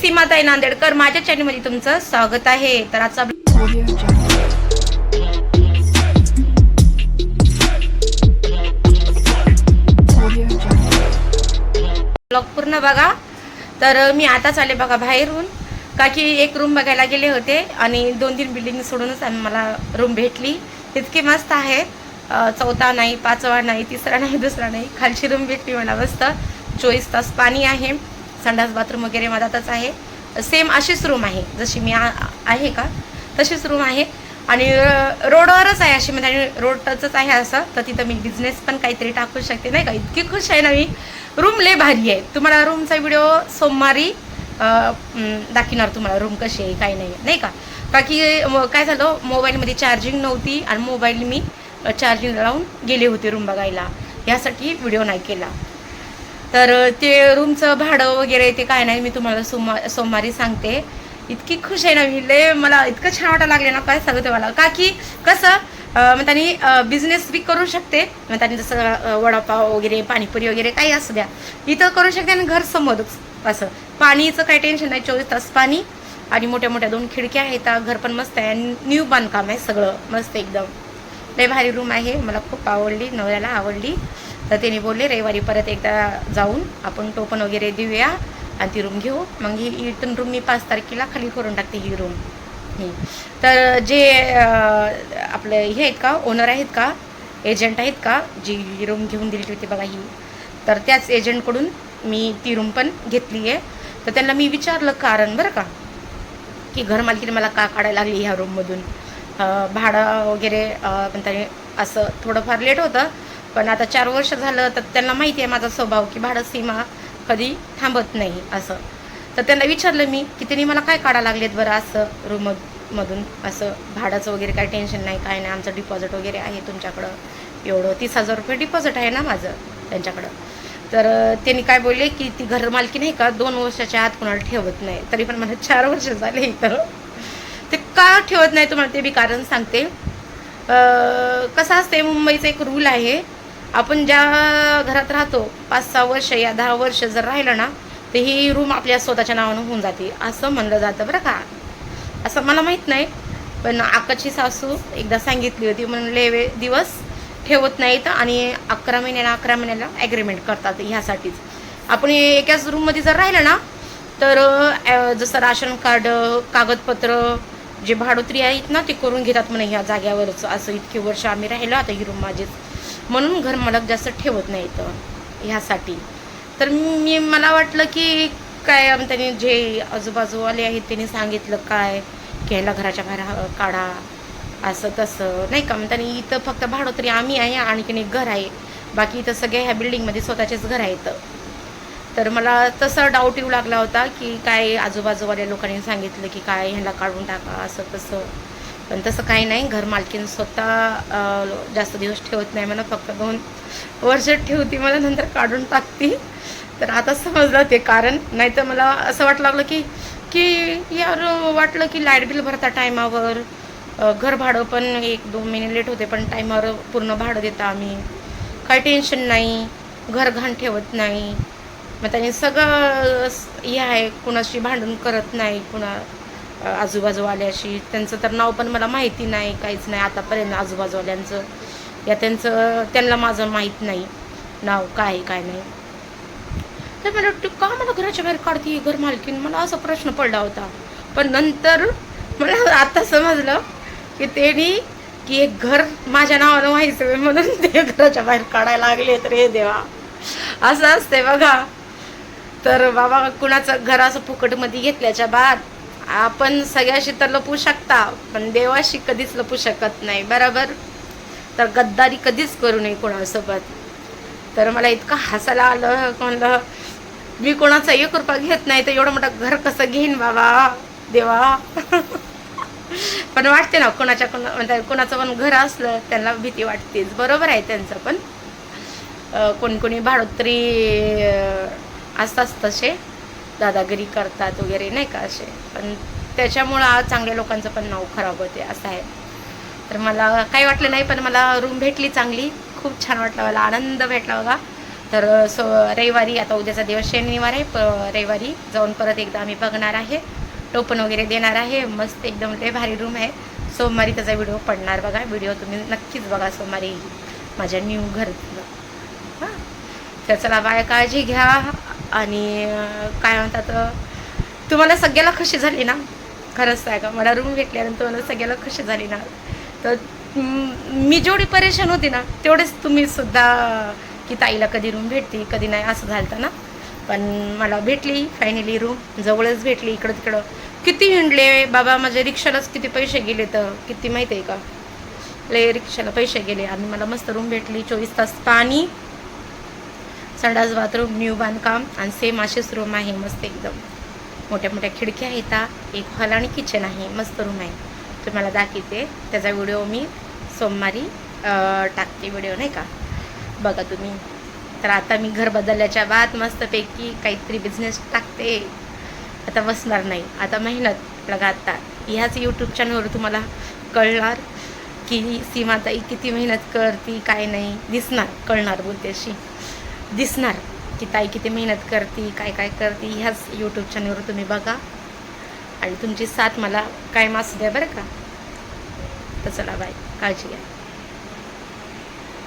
सीमाताई नांदेडकर माझ्या चॅनलमध्ये तुमचं स्वागत आहे. तर आजचा ब्लॉग पूर्ण बघा. तर मी आताच आले बघा बाहेरून. का की एक रूम बघायला गेले होते आणि दोन तीन बिल्डिंग सोडूनच मला रूम भेटली. तितकी मस्त आहे चौथा नाही पाचवा नाही तिसरा नाही दुसरा नाही. खालची रूम भेटली मला मस्त. चोवीस तास पाणी आहे. संडास बाथरूम वगैरे मधातच आहे. सेम अशीच रूम आहे. जशी मी आहे का? तशीच रूम आहे. आणि रोडवरच आहे अशी म्हणजे आणि रोडच आहे असं. तर तिथं मी बिझनेस पण काहीतरी टाकू शकते. नाही का? इतकी खुश आहे ना मी. रूम लय भारी आहे. तुम्हाला रूमचा व्हिडिओ सोमवारी दाखिणार तुम्हाला रूम कशी आहे काही नाही नाही का? बाकी काय झालं? मोबाईलमध्ये चार्जिंग नव्हती आणि मोबाईल मी चार्जिंग लावून गेले होते रूम बघायला. यासाठी व्हिडिओ नाही केला. तर ते रूमचं भाडं वगैरे ते काय नाही मी तुम्हाला सोमा सोमवारी सांगते. इतकी खुश आहे ना मी लय मला इतकं छान वाटायला लागले ना काय सांगते मला का की कसं मग त्यांनी बिझनेस बी करू शकते. मग त्यांनी जसं वडापाव वगैरे पाणीपुरी वगैरे काही असू द्या. इथं करू शकते आणि घर समोरच असं. पाणीचं काही टेन्शन नाही चोवीस तास पाणी आणि मोठ्या मोठ्या दोन खिडक्या आहेत घर पण मस्त आहे आणि न्यू बांधकाम आहे सगळं मस्त एकदम. लय भारी रूम आहे मला खूप आवडली नवऱ्याला आवडली. तर त्यांनी बोलले रविवारी परत एकदा जाऊन आपण टोपन वगैरे देऊया आणि ती रूम घेऊ. मग ही इथून रूम मी पाच तारखेला खाली करून टाकते ही रूम. ही. तर जे आपलं हे आहेत का ओनर आहेत का एजंट आहेत का जी रूम घेऊन दिली होती बघा ही तर त्याच एजंटकडून मी ती रूम पण घेतली आहे. तर त्यांना मी विचारलं कारण बरं का की घर मालकीने मला का काढायला लागली ह्या रूममधून? भाडं वगैरे पण त्याने असं थोडंफार लेट होतं. पण आता चार वर्ष झालं तर त्यांना माहिती आहे माझा स्वभाव की भाडं सीमा कधी थांबत नाही असं. तर त्यांना विचारलं मी की त्यांनी मला काय काढायला लागलेत बरं असं रूम मधून? असं भाड्याचं वगैरे काय टेन्शन नाही काय नाही आमचं डिपॉझिट वगैरे आहे तुमच्याकडं. एवढं तीस हजार रुपये डिपॉझिट आहे ना माझं त्यांच्याकडं. तर त्यांनी काय बोलले की ती घर मालकी नाही का दोन वर्षाच्या आत कोणाला ठेवत नाही. तरी पण मला चार वर्ष झाले इथं. ते का ठेवत नाही तुम्हाला ते बी कारण सांगते. कसं असते मुंबईचं एक रूल आहे आपण ज्या घरात राहतो पाच सहा वर्ष या दहा वर्ष जर राहिलं ना तर ही रूम आपल्या स्वतःच्या नावानं होऊन जाते. असं म्हणलं जातं बरं का. असं मला माहीत नाही पण आकाची सासू एकदा सांगितली होती म्हणले वे दिवस ठेवत नाहीत आणि अकरा महिन्याला अकरा महिन्याला ॲग्रीमेंट करतात ह्यासाठीच. आपण एकाच रूममध्ये जर राहिलं ना तर जसं राशन कार्ड कागदपत्र जे भाडोत्री आहेत ना ते करून घेतात म्हणे ह्या जाग्यावरच. असं इतकी वर्ष आम्ही राहिलो आता ही रूम माझीच म्हणून घर मालक जास्त ठेवत नाही इथं ह्यासाठी. तर मी मला वाटलं की काय त्यांनी जे आजूबाजूवाले आहेत त्यांनी सांगितलं काय की ह्याला घराच्या बाहेर काढा असं तसं. नाही का? मग त्यांनी इथं फक्त भाडं तरी आम्ही आहे आणखीन एक घर आहे. बाकी इथं सगळ्या ह्या बिल्डिंगमध्ये स्वतःचेच घर आहेत. तर मला तसं डाऊट येऊ लागला होता की काय आजूबाजूवाल्या लोकांनी सांगितलं की काय ह्याला काढून टाका असं तसं. पण तसं काही नाही. घर मालकीन स्वतः जास्त दिवस ठेवत नाही मला फक्त दोन वर्ष ठेवती मला नंतर काढून टाकती. तर आता समजलं ते कारण. नाही तर मला असं वाटलं लागलं की की यार वाटलं की लाइट बिल भरता टायमावर. घर भाडं पण एक दोन महिने लेट होते पण टायमावर पूर्ण भाडं देता आम्ही. काही टेन्शन नाही. घर घाण ठेवत नाही. मग त्यांनी सगळं हे आहे कुणाशी भांडण करत नाही कुणा आजूबाजूवाल्याशी त्यांचं तर नाव पण मला माहिती नाही काहीच नाही. आतापर्यंत आजूबाजूवाल्यांचं या त्यांचं त्यांना माझं माहीत नाही. नाव काय काय नाही. तर मला वाटतं, का मला घराच्या बाहेर काढते घर मालकीन मला असा प्रश्न पडला होता. पण नंतर मला आता समजलं की त्यांनी की एक घर माझ्या नावानं व्हायचं म्हणून ते घराच्या बाहेर काढायला लागले तर हे देवा. असं असते बघा. तर बाबा कुणाचं घर असं फुकटमध्ये घेतल्याच्या बाद आपण सगळ्याशी तर लपू शकता पण देवाशी कधीच लपू शकत नाही बरोबर? तर गद्दारी कधीच करू नये कोणासोबत. तर मला इतकं हसायला आलं म्हणलं मी कोणाचा एक रुपया घेत नाही तर एवढं मोठं घर कसं घेईन बाबा देवा? पण वाटते ना कोणाच्या कोणा म्हणजे कोणाचं पण घर असलं त्यांना भीती वाटतेच बरोबर आहे त्यांचं पण. कोण कोणी भाडोत्री असतात तसे. दादागिरी करतात वगैरे नाही का असे. पण त्याच्यामुळं आज चांगल्या लोकांचं पण नाव खराब होते असं आहे. तर मला काही वाटलं नाही पण मला रूम भेटली चांगली. खूप छान वाटलं मला आनंद भेटला बघा. तर सो रविवारी आता उद्याचा दिवस शनिवार आहे प रविवारी जाऊन परत एकदा आम्ही बघणार आहे. टोपण वगैरे देणार आहे मस्त एकदम लय भारी रूम आहे. सोमवारी त्याचा व्हिडिओ पडणार बघा व्हिडिओ तुम्ही नक्कीच बघा सोमवारी. माझ्या न्यू घर हां. तर चला बाय काळजी घ्या. आणि काय म्हणतात तुम्हाला सगळ्याला खुशी झाली ना? खरंच आहे का? मला रूम भेटल्यानंतर मला सगळ्याला खुशी झाली ना? तर मी जेवढी परेशान होती ना तेवढेच तुम्ही सुद्धा की ताईला कधी रूम भेटते कधी नाही असं झालं ना? पण मला भेटली फायनली रूम जवळच भेटली इकडं तिकडं किती हिंडले बाबा माझ्या रिक्षालाच किती पैसे गेले तर? किती माहिती आहे का? लय रिक्षाला पैसे गेले आणि मला मस्त रूम भेटली चोवीस तास पाणी संडास बाथरूम न्यू बांधकाम आणि सेम असेच रूम आहे मस्त एकदम. मोठ्या मोठ्या खिडक्या आहेत एक हॉल आणि किचन आहे मस्त रूम आहे. तुम्हाला दाखवते. त्याचा व्हिडिओ मी सोमवारी टाकते व्हिडिओ नाही का? बघा तुम्ही. तर आता मी घर बदलल्याच्या बाद मस्तपैकी काहीतरी बिझनेस टाकते. आता बसणार नाही. आता मेहनत. लगातार ह्याच यूट्यूब चॅनलवर तुम्हाला कळणार की सीमाताई किती मेहनत करती काय नाही. दिसणार कळणार बोलते अशी. दिसणार की ताई किती मेहनत करते काय काय करते ह्याच यूट्यूब चॅनलवर तुम्ही बघा. आणि तुमची साथ मला कायम असू द्या बरं का? तर चला बाय काळजी घ्या.